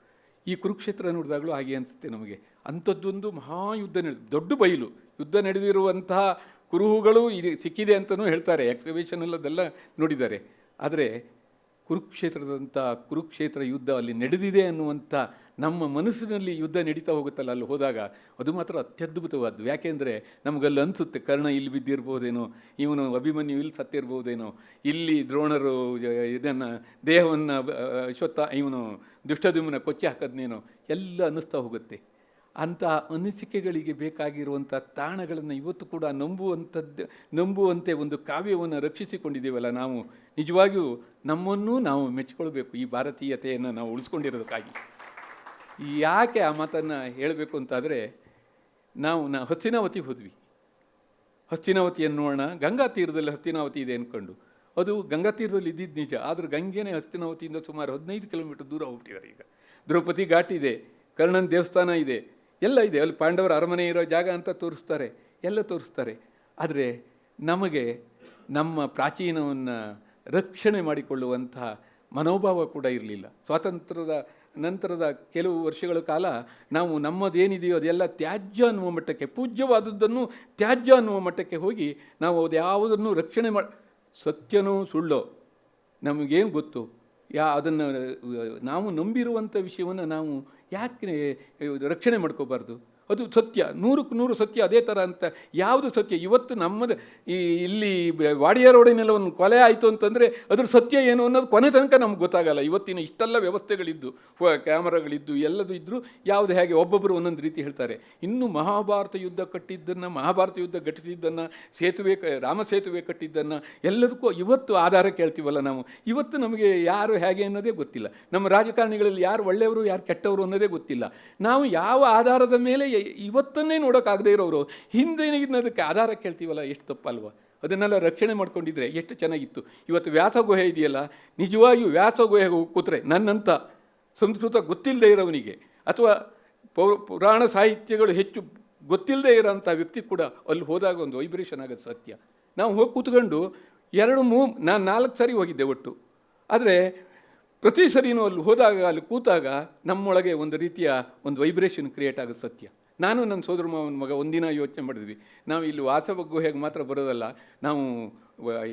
ಈ ಕುರುಕ್ಷೇತ್ರ ನೋಡಿದಾಗಲೂ ಹಾಗೆ ಅನಿಸುತ್ತೆ ನಮಗೆ. ಅಂಥದ್ದೊಂದು ಮಹಾಯುದ್ಧ ನಡೆದು ದೊಡ್ಡ ಬಯಲು. ಯುದ್ಧ ನಡೆದಿರುವಂತಹ ಕುರುಹುಗಳು ಇದು ಸಿಕ್ಕಿದೆ ಅಂತಲೂ ಹೇಳ್ತಾರೆ ಎಕ್ಸ್ಕವೇಷನ್ ಅದೆಲ್ಲ ನೋಡಿದ್ದಾರೆ. ಆದರೆ ಕುರುಕ್ಷೇತ್ರದಂಥ ಕುರುಕ್ಷೇತ್ರ ಯುದ್ಧ ಅಲ್ಲಿ ನಡೆದಿದೆ ಅನ್ನುವಂಥ ನಮ್ಮ ಮನಸ್ಸಿನಲ್ಲಿ ಯುದ್ಧ ನಡೀತಾ ಹೋಗುತ್ತಲ್ಲ, ಅಲ್ಲಿ ಹೋದಾಗ ಅದು ಮಾತ್ರ ಅತ್ಯದ್ಭುತವಾದ್ದು. ಯಾಕೆಂದರೆ ನಮಗಲ್ಲಿ ಅನಿಸುತ್ತೆ, ಕರ್ಣ ಇಲ್ಲಿ ಬಿದ್ದಿರ್ಬೋದೇನೋ, ಇವನು ಅಭಿಮನ್ಯು ಇಲ್ಲಿ ಸತ್ತಿರ್ಬೋದೇನೋ, ಇಲ್ಲಿ ದ್ರೋಣರು ಇದನ್ನು, ದೇಹವನ್ನು ಅಶ್ವತ್ಥ, ಇವನು ದುಷ್ಟದುಮನ ಕೊಚ್ಚಿ ಹಾಕೋದ್ನೇನೋ, ಎಲ್ಲ ಅನ್ನಿಸ್ತಾ ಹೋಗುತ್ತೆ. ಅಂಥ ಅನಿಸಿಕೆಗಳಿಗೆ ಬೇಕಾಗಿರುವಂಥ ತಾಣಗಳನ್ನು ಇವತ್ತು ಕೂಡ ನಂಬುವಂಥದ್ದು, ನಂಬುವಂತೆ ಒಂದು ಕಾವ್ಯವನ್ನು ರಕ್ಷಿಸಿಕೊಂಡಿದ್ದೀವಲ್ಲ ನಾವು, ನಿಜವಾಗಿಯೂ ನಮ್ಮನ್ನೂ ನಾವು ಮೆಚ್ಚಿಕೊಳ್ಬೇಕು ಈ ಭಾರತೀಯತೆಯನ್ನು ನಾವು ಉಳಿಸ್ಕೊಂಡಿರೋದಕ್ಕಾಗಿ. ಯಾಕೆ ಆ ಮಾತನ್ನು ಹೇಳಬೇಕು ಅಂತಾದರೆ, ನಾವು ನಾ ಹಸ್ತಿನಾವತಿ ಹೋದ್ವಿ. ಹಸ್ತಿನಾವತಿಯನ್ನು ನೋಡೋಣ. ಗಂಗಾ ತೀರದಲ್ಲಿ ಹಸ್ತಿನಾವತಿ ಇದೆ ಅಂದ್ಕೊಂಡು ಅದು ಗಂಗಾ ತೀರದಲ್ಲಿ ಇದ್ದಿದ್ದು ನಿಜ. ಆದರೂ ಗಂಗೆನೇ ಹಸ್ತಿನಾವತಿಯಿಂದ ಸುಮಾರು ಹದಿನೈದು ಕಿಲೋಮೀಟರ್ ದೂರ ಹೋಗ್ಬಿಟ್ಟಿದ್ದಾರೆ ಈಗ. ದ್ರೌಪದಿ ಘಾಟ್ ಇದೆ, ಕರ್ಣನ್ ದೇವಸ್ಥಾನ ಇದೆ, ಎಲ್ಲ ಇದೆ. ಅಲ್ಲಿ ಪಾಂಡವರ ಅರಮನೆ ಇರೋ ಜಾಗ ಅಂತ ತೋರಿಸ್ತಾರೆ, ಎಲ್ಲ ತೋರಿಸ್ತಾರೆ. ಆದರೆ ನಮಗೆ ನಮ್ಮ ಪ್ರಾಚೀನವನ್ನು ರಕ್ಷಣೆ ಮಾಡಿಕೊಳ್ಳುವಂತಹ ಮನೋಭಾವ ಕೂಡ ಇರಲಿಲ್ಲ. ಸ್ವಾತಂತ್ರ್ಯದ ನಂತರದ ಕೆಲವು ವರ್ಷಗಳ ಕಾಲ ನಾವು ನಮ್ಮದೇನಿದೆಯೋ ಅದೆಲ್ಲ ತ್ಯಾಜ್ಯ ಅನ್ನುವ ಮಟ್ಟಕ್ಕೆ, ಪೂಜ್ಯವಾದದ್ದನ್ನು ತ್ಯಾಜ್ಯ ಅನ್ನುವ ಮಟ್ಟಕ್ಕೆ ಹೋಗಿ ನಾವು ಅದು ಯಾವುದನ್ನು ರಕ್ಷಣೆ ಮಾಡಿ ಸತ್ಯನೋ ಸುಳ್ಳೋ ನಮಗೇನು ಗೊತ್ತು? ಯಾ, ಅದನ್ನು, ನಾವು ನಂಬಿರುವಂಥ ವಿಷಯವನ್ನು ನಾವು ಯಾಕೆ ರಕ್ಷಣೆ ಮಾಡ್ಕೋಬಾರ್ದು? ಅದು ಸತ್ಯ. ನೂರಕ್ಕೆ ನೂರು ಸತ್ಯ ಅದೇ ಥರ ಅಂತ. ಯಾವುದು ಸತ್ಯ? ಇವತ್ತು ನಮ್ಮದು ಈ ಇಲ್ಲಿ ವಾಡಿಯ ರೋಡಿನೆಲ್ಲ ಒಂದು ಕೊಲೆ ಆಯಿತು ಅಂತಂದರೆ ಅದ್ರ ಸತ್ಯ ಏನು ಅನ್ನೋದು ಕೊನೆ ತನಕ ನಮ್ಗೆ ಗೊತ್ತಾಗಲ್ಲ. ಇವತ್ತಿನ ಇಷ್ಟೆಲ್ಲ ವ್ಯವಸ್ಥೆಗಳಿದ್ದು ಕ್ಯಾಮರಾಗಳಿದ್ದು, ಎಲ್ಲದೂ ಇದ್ದರೂ ಯಾವುದು ಹೇಗೆ? ಒಬ್ಬೊಬ್ಬರು ಒಂದೊಂದು ರೀತಿ ಹೇಳ್ತಾರೆ. ಇನ್ನು ಮಹಾಭಾರತ ಯುದ್ಧ ಕಟ್ಟಿದ್ದನ್ನು, ಮಹಾಭಾರತ ಯುದ್ಧ ಘಟಿಸಿದ್ದನ್ನು, ಸೇತುವೆ ರಾಮ ಸೇತುವೆ ಕಟ್ಟಿದ್ದನ್ನು ಎಲ್ಲದಕ್ಕೂ ಇವತ್ತು ಆಧಾರ ಕೇಳ್ತೀವಲ್ಲ ನಾವು. ಇವತ್ತು ನಮಗೆ ಯಾರು ಹೇಗೆ ಅನ್ನೋದೇ ಗೊತ್ತಿಲ್ಲ. ನಮ್ಮ ರಾಜಕಾರಣಿಗಳಲ್ಲಿ ಯಾರು ಒಳ್ಳೆಯವರು, ಯಾರು ಕೆಟ್ಟವರು ಅನ್ನೋದೇ ಗೊತ್ತಿಲ್ಲ. ನಾವು ಯಾವ ಆಧಾರದ ಮೇಲೆ ಇವತ್ತನ್ನೇ ನೋಡೋಕ್ಕಾಗದೇ ಇರೋರು ಹಿಂದಿನದಕ್ಕೆ ಆಧಾರ ಕೇಳ್ತೀವಲ್ಲ, ಎಷ್ಟು ತಪ್ಪಲ್ವಾ? ಅದನ್ನೆಲ್ಲ ರಕ್ಷಣೆ ಮಾಡ್ಕೊಂಡಿದ್ರೆ ಎಷ್ಟು ಚೆನ್ನಾಗಿತ್ತು. ಇವತ್ತು ವ್ಯಾಸ ಗುಹೆ ಇದೆಯಲ್ಲ, ನಿಜವಾಗಿಯೂ ವ್ಯಾಸ ಗುಹೆಗೆ ಹೋಗಿ ಕೂತ್ರೆ ನನ್ನಂಥ ಸಂಸ್ಕೃತ ಗೊತ್ತಿಲ್ಲದೆ ಇರೋವನಿಗೆ, ಅಥವಾ ಪುರಾಣ ಸಾಹಿತ್ಯಗಳು ಹೆಚ್ಚು ಗೊತ್ತಿಲ್ಲದೆ ಇರೋಂಥ ವ್ಯಕ್ತಿ ಕೂಡ ಅಲ್ಲಿ ಹೋದಾಗ ಒಂದು ವೈಬ್ರೇಷನ್ ಆಗೋದು ಸತ್ಯ. ನಾವು ಹೋಗಿ ಕೂತ್ಕೊಂಡು ಎರಡು ಮೂ, ನಾನು ನಾಲ್ಕು ಸಾರಿ ಹೋಗಿದ್ದೆ ಒಟ್ಟು. ಆದರೆ ಪ್ರತಿ ಸರಿನೂ ಅಲ್ಲಿ ಹೋದಾಗ, ಅಲ್ಲಿ ಕೂತಾಗ ನಮ್ಮೊಳಗೆ ಒಂದು ರೀತಿಯ ಒಂದು ವೈಬ್ರೇಷನ್ ಕ್ರಿಯೇಟ್ ಆಗೋದು ಸತ್ಯ. ನಾನು ನನ್ನ ಸೋದರ ಮಾವನ ಮಗ ಒಂದಿನ ಯೋಚನೆ ಮಾಡಿದ್ವಿ. ನಾವು ಇಲ್ಲಿ ವಾಸವ ಹೇಗೆ ಮಾತ್ರ ಬರೋದಲ್ಲ, ನಾವು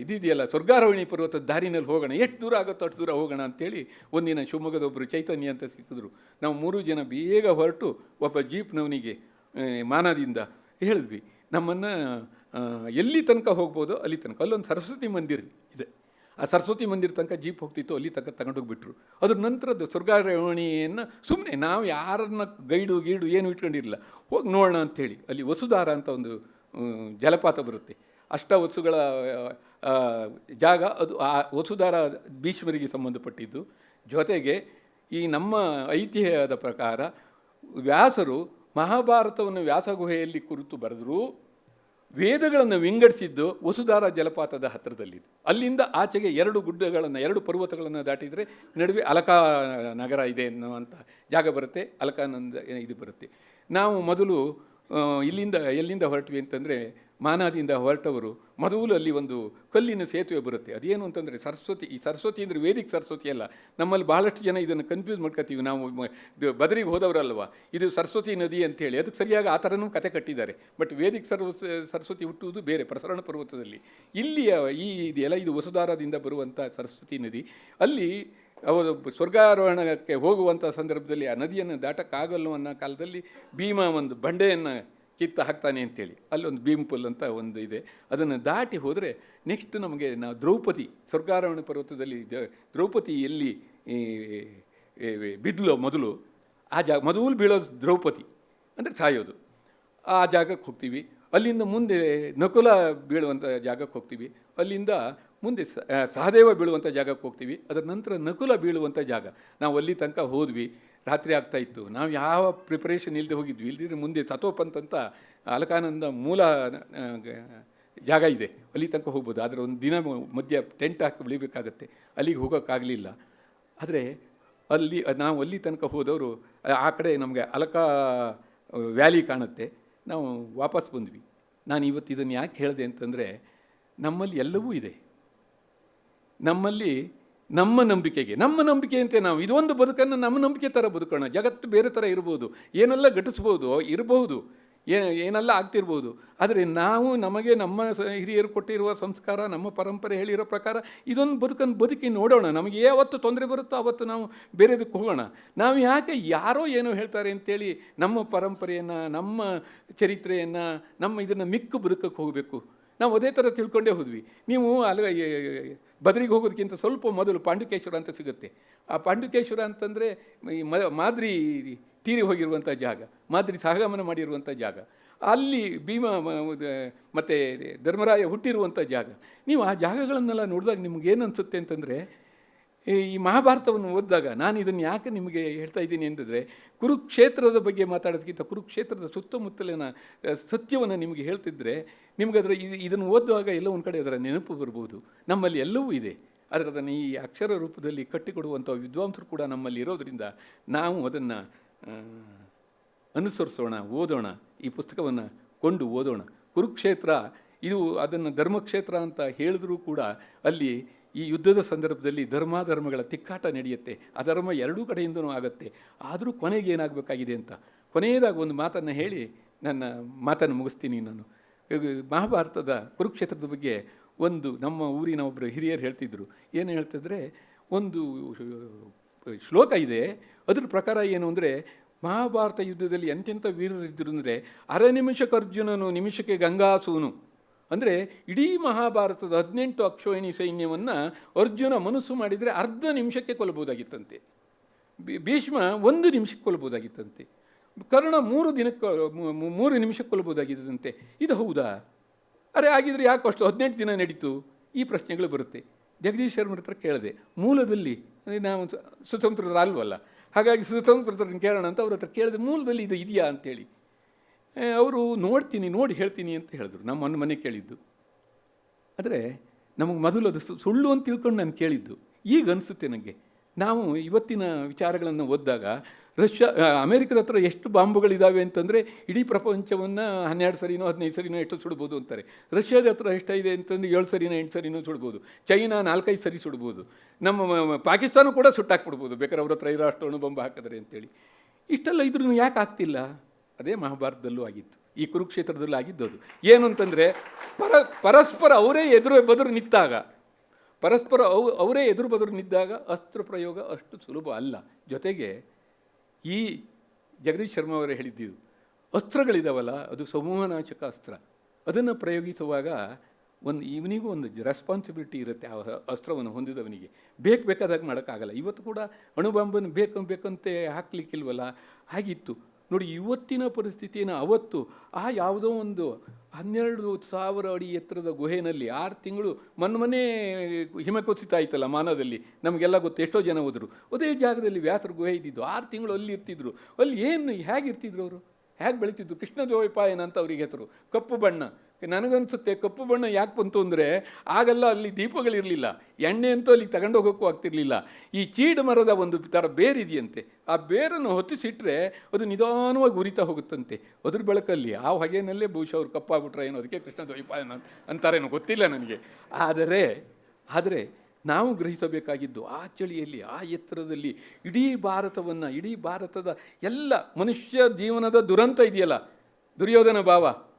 ಇದಿದೆಯಲ್ಲ, ಸ್ವರ್ಗಾರೋಹಿಣಿ ಪರ್ವತದ ದಾರಿನಲ್ಲಿ ಹೋಗೋಣ, ಎಷ್ಟು ದೂರ ಆಗುತ್ತೋ ಅಷ್ಟು ದೂರ ಹೋಗೋಣ ಅಂತೇಳಿ ಒಂದಿನ ಶಿವಮೊಗ್ಗದ ಒಬ್ಬರು ಚೈತನ್ಯ ಅಂತ ಸಿಕ್ಕಿದ್ರು. ನಾವು ಮೂರು ಜನ ಬೇಗ ಹೊರಟು ಒಬ್ಬ ಜೀಪ್ನವನಿಗೆ ಮಾನದಿಂದ ಹೇಳಿದ್ವಿ, ನಮ್ಮನ್ನು ಎಲ್ಲಿ ತನಕ ಹೋಗ್ಬೋದು, ಅಲ್ಲಿ ತನಕ, ಅಲ್ಲೊಂದು ಸರಸ್ವತಿ ಮಂದಿರ ಇದೆ. ಆ ಸರಸ್ವತಿ ಮಂದಿರ ತನಕ ಜೀಪ್ ಹೋಗ್ತಿತ್ತು, ಅಲ್ಲಿ ತನಕ ತಗೊಂಡೋಗ್ಬಿಟ್ರು. ಅದ್ರ ನಂತರದ್ದು ಸ್ವರ್ಗಾರೋಹಣಿಯನ್ನು ಸುಮ್ಮನೆ ನಾವು ಯಾರನ್ನ ಗೈಡು, ಗೀಡು ಏನು ಇಟ್ಕೊಂಡಿರಲಿಲ್ಲ. ಹೋಗಿ ನೋಡೋಣ ಅಂಥೇಳಿ ಅಲ್ಲಿ ವಸುಧಾರ ಅಂತ ಒಂದು ಜಲಪಾತ ಬರುತ್ತೆ. ಅಷ್ಟ ವಸುಗಳ ಜಾಗ ಅದು ಆ ವಸುಧಾರ ಭೀಷ್ಮರಿಗೆ ಸಂಬಂಧಪಟ್ಟಿದ್ದು. ಜೊತೆಗೆ ಈ ನಮ್ಮ ಐತಿಹ್ಯದ ಪ್ರಕಾರ ವ್ಯಾಸರು ಮಹಾಭಾರತವನ್ನು ವ್ಯಾಸಗುಹೆಯಲ್ಲಿ ಕುರಿತು ಬರೆದರು. ವೇದಗಳನ್ನು ವಿಂಗಡಿಸಿದ್ದು ವಸುಧಾರ ಜಲಪಾತದ ಹತ್ತಿರದಲ್ಲಿದೆ. ಅಲ್ಲಿಂದ ಆಚೆಗೆ ಎರಡು ಗುಡ್ಡಗಳನ್ನು, ಎರಡು ಪರ್ವತಗಳನ್ನು ದಾಟಿದರೆ ನಡುವೆ ಅಲಕಾ ನಗರ ಇದೆ ಅನ್ನುವಂಥ ಜಾಗ ಬರುತ್ತೆ, ಅಲಕಾನಂದ ಇದು ಬರುತ್ತೆ. ನಾವು ಮೊದಲು ಇಲ್ಲಿಂದ ಎಲ್ಲಿಂದ ಹೊರಟ್ವಿ ಅಂತಂದರೆ ಮಾನಾದಿಂದ ಹೊರಟವರು ಮೊದಲು ಅಲ್ಲಿ ಒಂದು ಕಲ್ಲಿನ ಸೇತುವೆ ಬರುತ್ತೆ. ಅದೇನು ಅಂತಂದರೆ ಸರಸ್ವತಿ, ಈ ಸರಸ್ವತಿ ಅಂದರೆ ವೇದಿಕ್ ಸರಸ್ವತಿ ಅಲ್ಲ. ನಮ್ಮಲ್ಲಿ ಬಹಳಷ್ಟು ಜನ ಇದನ್ನು ಕನ್ಫ್ಯೂಸ್ ಮಾಡ್ಕೊತೀವಿ ನಾವು ಇದು ಬದರಿಗೆ ಹೋದವರಲ್ವ? ಇದು ಸರಸ್ವತಿ ನದಿ ಅಂತೇಳಿ. ಅದಕ್ಕೆ ಸರಿಯಾಗಿ ಆ ಥರನೂ ಕತೆ ಕಟ್ಟಿದ್ದಾರೆ. ಬಟ್ ವೇದಿಕ್ ಸರ್ವ, ಸರಸ್ವತಿ ಹುಟ್ಟುವುದು ಬೇರೆ, ಪ್ರಸರಣ ಪರ್ವತದಲ್ಲಿ. ಇಲ್ಲಿಯ ಈ ಇದೆಲ್ಲ ಇದು ವಸುಧಾರದಿಂದ ಬರುವಂಥ ಸರಸ್ವತಿ ನದಿ. ಅಲ್ಲಿ ಅವರು ಸ್ವರ್ಗಾರೋಹಣಕ್ಕೆ ಹೋಗುವಂಥ ಸಂದರ್ಭದಲ್ಲಿ ಆ ನದಿಯನ್ನು ದಾಟಕ್ಕಾಗಲ್ಲ ಅನ್ನೋ ಕಾಲದಲ್ಲಿ ಭೀಮ ಒಂದು ಬಂಡೆಯನ್ನು ಕಿತ್ತ ಹಾಕ್ತಾನೆ ಅಂತೇಳಿ. ಅಲ್ಲೊಂದು ಭೀಮಪುಲ್ ಅಂತ ಒಂದು ಇದೆ. ಅದನ್ನು ದಾಟಿ ಹೋದರೆ ನೆಕ್ಸ್ಟ್ ನಮಗೆ ನಾವು ದ್ರೌಪದಿ, ಸ್ವರ್ಗಾರೋಹಣ ಪರ್ವತದಲ್ಲಿ ದ್ರೌಪದಿ ಎಲ್ಲಿ ಬಿದ್ಲು ಮೊದಲು, ಆ ಜಾಗ, ಮೊದಲು ಬೀಳೋದು ದ್ರೌಪದಿ, ಅಂದರೆ ಸಾಯೋದು. ಆ ಜಾಗಕ್ಕೆ ಹೋಗ್ತೀವಿ. ಅಲ್ಲಿಂದ ಮುಂದೆ ನಕುಲ ಬೀಳುವಂಥ ಜಾಗಕ್ಕೆ ಹೋಗ್ತೀವಿ. ಅಲ್ಲಿಂದ ಮುಂದೆ ಸಹದೇವ ಬೀಳುವಂಥ ಜಾಗಕ್ಕೆ ಹೋಗ್ತೀವಿ. ಅದರ ನಂತರ ನಕುಲ ಬೀಳುವಂಥ ಜಾಗ. ನಾವು ಅಲ್ಲಿ ತನಕ ಹೋದ್ವಿ. ರಾತ್ರಿ ಆಗ್ತಾ ಇತ್ತು. ನಾವು ಯಾವ ಪ್ರಿಪರೇಷನ್ ಇಲ್ಲದೆ ಹೋಗಿದ್ವಿ. ಇಲ್ದಿದ್ರೆ ಮುಂದೆ ಸತೋಪಂತ್ ಅಂತ ಅಲಕಾನಂದ ಮೂಲ ಜಾಗ ಇದೆ. ಅಲ್ಲಿ ತನಕ ಹೋಗ್ಬೋದು. ಆದರೆ ಒಂದು ದಿನ ಮಧ್ಯ ಟೆಂಟ್ ಹಾಕಿ ಬೆಳಿಬೇಕಾಗತ್ತೆ ಅಲ್ಲಿಗೆ ಹೋಗೋಕ್ಕಾಗಲಿಲ್ಲ. ಆದರೆ ಅಲ್ಲಿ, ನಾವು ಅಲ್ಲಿ ತನಕ ಹೋದವರು, ಆ ಕಡೆ ನಮಗೆ ಅಲಕಾ ವ್ಯಾಲಿ ಕಾಣುತ್ತೆ. ನಾವು ವಾಪಸ್ ಬಂದ್ವಿ. ನಾನು ಇವತ್ತು ಇದನ್ನು ಯಾಕೆ ಹೇಳಿದೆ ಅಂತಂದರೆ, ನಮ್ಮಲ್ಲಿ ಎಲ್ಲವೂ ಇದೆ. ನಮ್ಮಲ್ಲಿ ನಮ್ಮ ನಂಬಿಕೆಗೆ, ನಮ್ಮ ನಂಬಿಕೆಯಂತೆ ನಾವು ಇದೊಂದು ಬದುಕನ್ನು ನಮ್ಮ ನಂಬಿಕೆ ಥರ ಬದುಕೋಣ. ಜಗತ್ತು ಬೇರೆ ಥರ ಇರ್ಬೋದು. ಏನೆಲ್ಲ ಘಟಿಸ್ಬೋದು ಇರಬಹುದು ಏ, ಏನೆಲ್ಲ ಆಗ್ತಿರ್ಬೋದು. ಆದರೆ ನಾವು ನಮಗೆ ನಮ್ಮ ಹಿರಿಯರು ಕೊಟ್ಟಿರುವ ಸಂಸ್ಕಾರ, ನಮ್ಮ ಪರಂಪರೆ ಹೇಳಿರೋ ಪ್ರಕಾರ, ಇದೊಂದು ಬದುಕನ್ನು ಬದುಕಿ ನೋಡೋಣ. ನಮಗೆ ಯಾವತ್ತು ತೊಂದರೆ ಬರುತ್ತೋ ಅವತ್ತು ನಾವು ಬೇರೆದಕ್ಕೆ ಹೋಗೋಣ. ನಾವು ಯಾಕೆ ಯಾರೋ ಏನೋ ಹೇಳ್ತಾರೆ ಅಂತೇಳಿ ನಮ್ಮ ಪರಂಪರೆಯನ್ನು, ನಮ್ಮ ಚರಿತ್ರೆಯನ್ನು, ನಮ್ಮ ಇದನ್ನು ಮಿಕ್ಕು ಬದುಕಕ್ಕೆ ಹೋಗಬೇಕು. ನಾವು ಅದೇ ಥರ ತಿಳ್ಕೊಂಡೇ ಹೋದ್ವಿ. ನೀವು ಅಲ್ಲಿ ಬದರಿಗೆ ಹೋಗೋದಕ್ಕಿಂತ ಸ್ವಲ್ಪ ಮೊದಲು ಪಾಂಡುಕೇಶ್ವರ ಅಂತ ಸಿಗುತ್ತೆ. ಆ ಪಾಂಡುಕೇಶ್ವರ ಅಂತಂದರೆ ಈ ಮಾದ್ರಿ ತೀರಿ ಹೋಗಿರುವಂಥ ಜಾಗ, ಮಾದ್ರಿ ಸಹಗಮನ ಮಾಡಿರುವಂಥ ಜಾಗ. ಅಲ್ಲಿ ಭೀಮ ಮತ್ತು ಧರ್ಮರಾಯ ಹುಟ್ಟಿರುವಂಥ ಜಾಗ. ನೀವು ಆ ಜಾಗಗಳನ್ನೆಲ್ಲ ನೋಡಿದಾಗ ನಿಮ್ಗೆ ಏನು ಅನಿಸುತ್ತೆ ಅಂತಂದರೆ ಈ ಮಹಾಭಾರತವನ್ನು ಓದಿದಾಗ ನಾನು ಇದನ್ನು ಯಾಕೆ ನಿಮಗೆ ಹೇಳ್ತಾ ಇದ್ದೀನಿ ಅಂತಂದರೆ ಕುರುಕ್ಷೇತ್ರದ ಬಗ್ಗೆ ಮಾತಾಡೋದಕ್ಕಿಂತ ಕುರುಕ್ಷೇತ್ರದ ಸುತ್ತಮುತ್ತಲಿನ ಸತ್ಯವನ್ನು ನಿಮಗೆ ಹೇಳ್ತಿದ್ರೆ, ನಿಮಗೆ ಅದರ ಇದು, ಇದನ್ನು ಓದುವಾಗ ಎಲ್ಲ ಒಂದು ಕಡೆ ಅದರ ನೆನಪು ಬರ್ಬೋದು. ನಮ್ಮಲ್ಲಿ ಎಲ್ಲವೂ ಇದೆ. ಆದರೆ ಅದನ್ನು ಈ ಅಕ್ಷರ ರೂಪದಲ್ಲಿ ಕಟ್ಟಿಕೊಡುವಂಥ ವಿದ್ವಾಂಸರು ಕೂಡ ನಮ್ಮಲ್ಲಿ ಇರೋದರಿಂದ ನಾವು ಅದನ್ನು ಅನುಸರಿಸೋಣ, ಓದೋಣ, ಈ ಪುಸ್ತಕವನ್ನು ಕೊಂಡು ಓದೋಣ. ಕುರುಕ್ಷೇತ್ರ, ಇದು ಅದನ್ನು ಧರ್ಮಕ್ಷೇತ್ರ ಅಂತ ಹೇಳಿದ್ರೂ ಕೂಡ ಅಲ್ಲಿ ಈ ಯುದ್ಧದ ಸಂದರ್ಭದಲ್ಲಿ ಧರ್ಮಾಧರ್ಮಗಳ ತಿಕ್ಕಾಟ ನಡೆಯುತ್ತೆ. ಅಧರ್ಮ ಧರ್ಮ ಎರಡೂ ಕಡೆಯಿಂದನೂ ಆಗುತ್ತೆ. ಆದರೂ ಕೊನೆಗೆ ಏನಾಗಬೇಕಾಗಿದೆ ಅಂತ. ಕೊನೆಯದಾಗಿ ಒಂದು ಮಾತನ್ನು ಹೇಳಿ ನನ್ನ ಮಾತನ್ನು ಮುಗಿಸ್ತೀನಿ ನಾನು. ಮಹಾಭಾರತದ ಕುರುಕ್ಷೇತ್ರದ ಬಗ್ಗೆ ಒಂದು ನಮ್ಮ ಊರಿನ ಒಬ್ಬರು ಹಿರಿಯರು ಹೇಳ್ತಿದ್ರು. ಏನು ಹೇಳ್ತಿದ್ರೆ, ಒಂದು ಶ್ಲೋಕ ಇದೆ. ಅದ್ರ ಪ್ರಕಾರ ಏನು ಅಂದರೆ, ಮಹಾಭಾರತ ಯುದ್ಧದಲ್ಲಿ ಎಂತೆಂಥ ವೀರರಿದ್ದರು ಅಂದರೆ, ಅರೆ ನಿಮಿಷಕ್ಕೆ ಅರ್ಜುನನು ನಿಮಿಷಕ್ಕೆ ಗಂಗಾಸೂನು. ಅಂದರೆ ಇಡೀ ಮಹಾಭಾರತದ ಹದಿನೆಂಟು ಅಕ್ಷೋಹಿಣಿ ಸೈನ್ಯವನ್ನು ಅರ್ಜುನ ಮನಸ್ಸು ಮಾಡಿದರೆ ಅರ್ಧ ನಿಮಿಷಕ್ಕೆ ಕೊಲ್ಲಬಹುದಾಗಿತ್ತಂತೆ. ಭೀಷ್ಮ ಒಂದು ನಿಮಿಷಕ್ಕೆ ಕೊಲ್ಲಬಹುದಾಗಿತ್ತಂತೆ. ಕರ್ಣ ಮೂರು ದಿನಕ್ಕೆ ಮೂರು ನಿಮಿಷಕ್ಕೆ ಕೊಲ್ಲಬಹುದಾಗಿತ್ತಂತೆ. ಇದು ಹೌದಾ? ಅರೆ ಆಗಿದ್ರೆ ಯಾಕೆ ಅಷ್ಟು ಹದಿನೆಂಟು ದಿನ ನಡೀತು? ಈ ಪ್ರಶ್ನೆಗಳು ಬರುತ್ತೆ. ಜಗದೀಶ್ ಶರ್ಮರ ಹತ್ರ ಕೇಳಿದೆ. ಮೂಲದಲ್ಲಿ, ಅಂದರೆ ನಾವು ಸ್ವ- ಸ್ವತಂತ್ರರು ಅಲ್ವಲ್ಲ ಹಾಗಾಗಿ ಸ್ವತಂತ್ರ ಕೇಳೋಣ ಅಂತ ಅವ್ರ ಹತ್ರ ಕೇಳಿದೆ, ಮೂಲದಲ್ಲಿ ಇದು ಇದೆಯಾ ಅಂತೇಳಿ. ಅವರು ನೋಡ್ತೀನಿ, ನೋಡಿ ಹೇಳ್ತೀನಿ ಅಂತ ಹೇಳಿದ್ರು. ನಮ್ಮ ಮನೆ ಕೇಳಿದ್ದು. ಆದರೆ ನಮಗೆ ಮೊದಲು ಅದು ಸುಳ್ಳು ಅಂತ ತಿಳ್ಕೊಂಡು ನಾನು ಕೇಳಿದ್ದು. ಈಗ ಅನಿಸುತ್ತೆ ನನಗೆ ನಾವು ಇವತ್ತಿನ ವಿಚಾರಗಳನ್ನು ಓದಿದಾಗ ರಷ್ಯಾ ಅಮೇರಿಕದ ಹತ್ರ ಎಷ್ಟು ಬಾಂಬುಗಳಿದ್ದಾವೆ ಅಂತಂದರೆ ಇಡೀ ಪ್ರಪಂಚವನ್ನು ಹನ್ನೆರಡು ಸರಿನೋ, ಹದಿನೈದು ಸರಿನೋ ಎಷ್ಟು ಸುಡ್ಬೋದು ಅಂತಾರೆ. ರಷ್ಯಾದ ಹತ್ರ ಎಷ್ಟಿದೆ ಅಂತಂದರೆ ಏಳು ಸರಿನೋ, ಎಂಟು ಸರಿನೋ ಸುಡ್ಬೋದು. ಚೈನಾ ನಾಲ್ಕೈದು ಸರಿ ಸುಡ್ಬೋದು. ನಮ್ಮ ಪಾಕಿಸ್ತಾನೂ ಕೂಡ ಸುಟ್ಟಾಕ್ಬಿಡ್ಬೋದು. ಬೇಕಾದ್ರೆ ಅವ್ರ ಹತ್ರ ಐದು ರಾಷ್ಟ್ರವನ್ನು ಬಾಂಬ್ ಹಾಕಿದ್ರೆ ಅಂತೇಳಿ. ಇಷ್ಟೆಲ್ಲ ಇದ್ರೂ ಯಾಕೆ ಆಗ್ತಿಲ್ಲ? ಅದೇ ಮಹಾಭಾರತದಲ್ಲೂ ಆಗಿತ್ತು. ಈ ಕುರುಕ್ಷೇತ್ರದಲ್ಲೂ ಆಗಿದ್ದು ಅದು. ಏನು ಅಂತಂದರೆ, ಪರ, ಪರಸ್ಪರ ಅವರೇ ಎದುರು ಬದುರು ನಿಂತಾಗ. ಪರಸ್ಪರ ಅವು, ಅವರೇ ಎದುರು ಬದುರು ನಿಂತಾಗ ಅಸ್ತ್ರ ಪ್ರಯೋಗ ಅಷ್ಟು ಸುಲಭ ಅಲ್ಲ. ಜೊತೆಗೆ ಈ ಜಗದೀಶ್ ಶರ್ಮಾ ಅವರೇ ಹೇಳಿದ್ದು ಅಸ್ತ್ರಗಳಿದಾವಲ್ಲ, ಅದು ಸಮೂಹನಾಶಕ ಅಸ್ತ್ರ. ಅದನ್ನು ಪ್ರಯೋಗಿಸುವಾಗ ಒಂದು, ಇವನಿಗೂ ಒಂದು ರೆಸ್ಪಾನ್ಸಿಬಿಲಿಟಿ ಇರುತ್ತೆ ಆ ಅಸ್ತ್ರವನ್ನು ಹೊಂದಿದವನಿಗೆ. ಬೇಕು ಬೇಕಾದಾಗ ಮಾಡೋಕ್ಕಾಗಲ್ಲ. ಇವತ್ತು ಕೂಡ ಅಣುಬಾಂಬನ್ನು ಬೇಕು ಬೇಕಂತೆ ಹಾಕ್ಲಿಕ್ಕಿಲ್ವಲ್ಲ? ಹಾಗಿತ್ತು. ನೋಡಿ, ಇವತ್ತಿನ ಪರಿಸ್ಥಿತಿಯನ್ನು ಅವತ್ತು ಆ ಯಾವುದೋ ಒಂದು ಹನ್ನೆರಡು ಸಾವಿರ ಅಡಿ ಎತ್ತರದ ಗುಹೆಯಲ್ಲಿ ಆರು ತಿಂಗಳು ಮನ್ಮನೆ ಹಿಮಕುಸಿತ ಹಿಮ ಕುಸಿತ ಆಯ್ತಲ್ಲ ಮಾನದಲ್ಲಿ. ನಮಗೆಲ್ಲ ಗೊತ್ತು, ಎಷ್ಟೋ ಜನ ಹೋದರು. ಅದೇ ಜಾಗದಲ್ಲಿ ವ್ಯಾಸರ ಗುಹೆ ಇದ್ದಿದ್ದು, ಆರು ತಿಂಗಳು ಅಲ್ಲಿ ಇರ್ತಿದ್ರು. ಅಲ್ಲಿ ಏನು, ಹೇಗಿರ್ತಿದ್ರು ಅವರು? ಹೇಗೆ ಬೆಳೀತಿದ್ರು? ಕೃಷ್ಣ ದ್ವೈಪಾಯನ ಅಂತ ಅವ್ರಿಗೆ ಹೆಸರು. ಕಪ್ಪು ಬಣ್ಣ. ನನಗನ್ಸುತ್ತೆ ಕಪ್ಪು ಬಣ್ಣ ಯಾಕೆ ಬಂತು ಅಂದರೆ ಆಗಲ್ಲ, ಅಲ್ಲಿ ದೀಪಗಳಿರಲಿಲ್ಲ. ಎಣ್ಣೆ ಅಂತೂ ಅಲ್ಲಿ ತಗೊಂಡೋಗೋಕ್ಕೂ ಆಗ್ತಿರ್ಲಿಲ್ಲ. ಈ ಚೀಡು ಮರದ ಒಂದು ಥರ ಬೇರಿದೆಯಂತೆ ಆ ಬೇರನ್ನು ಹೊತ್ತಿಸಿಟ್ರೆ ಅದು ನಿಧಾನವಾಗಿ ಉರಿತಾ ಹೋಗುತ್ತಂತೆ. ಅದ್ರ ಬೆಳಕಲ್ಲಿ ಆ ಹೊಗೆಯಲ್ಲೇ ಬಹುಶಃ ಅವ್ರು ಕಪ್ಪಾಗ್ಬಿಟ್ರೆ ಏನೋ, ಅದಕ್ಕೆ ಕೃಷ್ಣ ದ್ವೈಪಾಯನ ಅಂತಾರೇನೋ ಗೊತ್ತಿಲ್ಲ ನನಗೆ. ಆದರೆ ಆದರೆ ನಾವು ಗ್ರಹಿಸಬೇಕಾಗಿದ್ದು ಆ ಚಳಿಯಲ್ಲಿ, ಆ ಎತ್ತರದಲ್ಲಿ ಇಡೀ ಭಾರತವನ್ನು, ಇಡೀ ಭಾರತದ ಎಲ್ಲ ಮನುಷ್ಯ ಜೀವನದ ದುರಂತ ಇದೆಯಲ್ಲ. ದುರ್ಯೋಧನ ಭಾವ.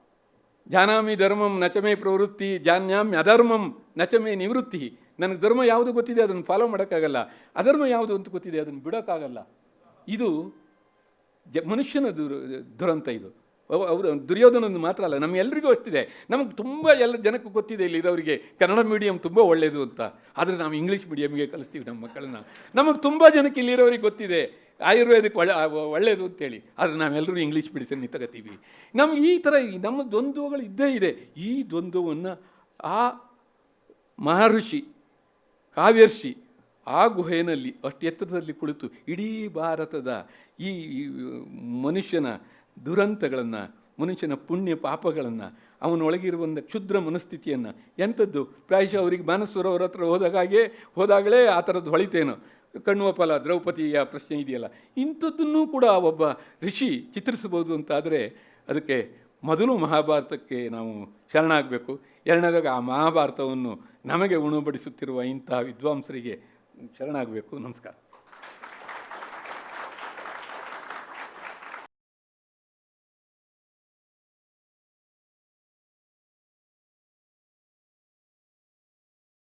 ಜಾನಾಮಿ ಧರ್ಮಂ ನಚಮೇ ಪ್ರವೃತ್ತಿ, ಜಾನ್ಯಾಮಿ ಅಧರ್ಮಂ ನಚಮೇ ನಿವೃತ್ತಿ. ನನಗೆ ಧರ್ಮ ಯಾವುದು ಗೊತ್ತಿದೆ ಅದನ್ನು ಫಾಲೋ ಮಾಡೋಕ್ಕಾಗಲ್ಲ. ಅಧರ್ಮ ಯಾವುದು ಅಂತ ಗೊತ್ತಿದೆ ಅದನ್ನು ಬಿಡೋಕ್ಕಾಗಲ್ಲ. ಇದು ಜ ಮನುಷ್ಯನ ದುರ್, ದುರಂತ ಇದು. ಅವರು ದುರ್ಯೋಧನನ್ನು ಮಾತ್ರ ಅಲ್ಲ ನಮ್ಮೆಲ್ಲರಿಗೂ ಅಷ್ಟಿದೆ. ನಮಗೆ ತುಂಬ ಎಲ್ಲ ಜನಕ್ಕೆ ಗೊತ್ತಿದೆ ಇಲ್ಲಿ ಇರೋರಿಗೆ ಕನ್ನಡ ಮೀಡಿಯಂ ತುಂಬ ಒಳ್ಳೆಯದು ಅಂತ. ಆದರೆ ನಾವು ಇಂಗ್ಲೀಷ್ ಮೀಡಿಯಮ್ಗೆ ಕಲಿಸ್ತೀವಿ ನಮ್ಮ ಮಕ್ಕಳನ್ನ. ನಮಗೆ ತುಂಬ ಜನಕ್ಕೆ ಇಲ್ಲಿರೋರಿಗೆ ಗೊತ್ತಿದೆ. ಆಯುರ್ವೇದಕ್ಕೆ ಒಳ್ಳೆ ಒಳ್ಳೆಯದು ಅಂತೇಳಿ. ಆದರೆ ನಾವೆಲ್ಲರೂ ಇಂಗ್ಲೀಷ್ ಮೆಡಿಸಿನ್ ತಗೋತೀವಿ ನಮ್ಗೆ ಈ ಥರ ನಮ್ಮ ದ್ವಂದ್ವಗಳು ಇದ್ದೇ ಇದೆ. ಈ ದ್ವಂದ್ವವನ್ನು ಆ ಮಹರ್ಷಿ, ಕಾವ್ಯರ್ಷಿ ಆ ಗುಹೆಯಲ್ಲಿ, ಅಷ್ಟು ಎತ್ತರದಲ್ಲಿ ಕುಳಿತು ಇಡೀ ಭಾರತದ ಈ ಮನುಷ್ಯನ ದುರಂತಗಳನ್ನು, ಮನುಷ್ಯನ ಪುಣ್ಯ ಪಾಪಗಳನ್ನು ಅವನೊಳಗಿರುವ ಒಂದು ಕ್ಷುದ್ರ ಮನಸ್ಥಿತಿಯನ್ನು, ಎಂಥದ್ದು? ಪ್ರಾಯಶಃ ಅವರಿಗೆ ಮಾನಸರು ಅವ್ರ ಹತ್ರ ಹೋದಾಗೆ ಹೋದಾಗಲೇ ಆ ಥರದ್ದು ಹೊಳಿತೇನೋ. ಕಣ್ಣುವ ಫಲ ದ್ರೌಪದಿಯ ಪ್ರಶ್ನೆ ಇದೆಯಲ್ಲ. ಇಂಥದ್ದನ್ನು ಕೂಡ ಒಬ್ಬ ಋಷಿ ಚಿತ್ರಿಸಬಹುದು ಅಂತಾದರೆ ಅದಕ್ಕೆ ಮೊದಲು ಮಹಾಭಾರತಕ್ಕೆ ನಾವು ಶರಣಾಗಬೇಕು. ಎರಡನೇದಾಗ ಆ ಮಹಾಭಾರತವನ್ನು ನಮಗೆ ಉಣಬಡಿಸುತ್ತಿರುವ ಇಂತಹ ವಿದ್ವಾಂಸರಿಗೆ ಶರಣಾಗಬೇಕು. ನಮಸ್ಕಾರ.